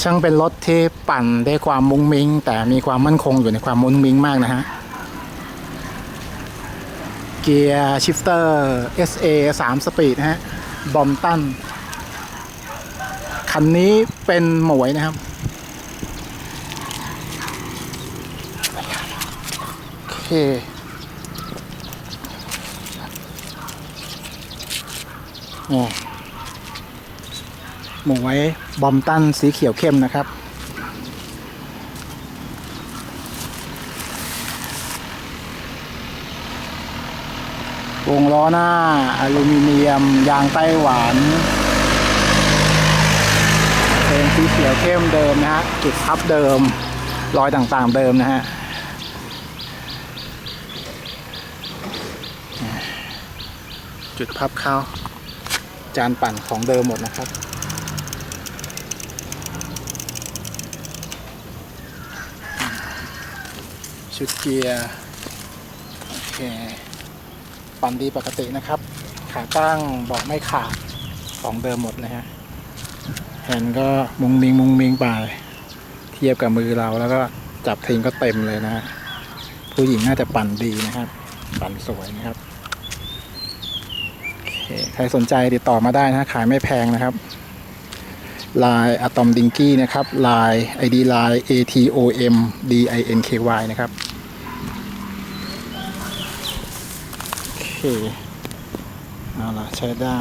ช่างเป็นรถที่ปั่นได้ความมุ้งมิ้ง แต่มีความมั่นคงอยู่ในความมุ้งมิ้งมากนะฮะ เกียร์ชิฟเตอร์ SA 3 สปีดนะฮะ บอมตัน คันนี้เป็นหมวยนะครับ โอเคนี่ หมวยบอมตันสีเขียวเข้มนะครับ วงล้อหน้าอลูมิเนียม ยางไต้หวันเป็นสีเขียวเข้มเดิมนะฮะจุดพับเดิม รอยต่างๆเดิมนะฮะจุดพับเข้า จานปั่นของเดิมหมดนะครับ ชุดเกียร์โอเคปั่นดีปกตินะครับ ขาตั้งเบอกไม่ขาดของเดิมหมดนะฮะแฮนด์ก็มุงมิงมุงมิงไป เทียบกับมือเราแล้วก็จับทิ้งก็เต็มเลยนะฮะผู้หญิงน่าจะปั่นดีนะครับ ปั่นสวยนะครับใครสนใจติดต่อมาได้นะขายไม่แพงนะครับลายอะตอมดิงกี้นะครับลาย ID ลาย ATOM DINKY นะครับ โอเค เอาละใช้ได้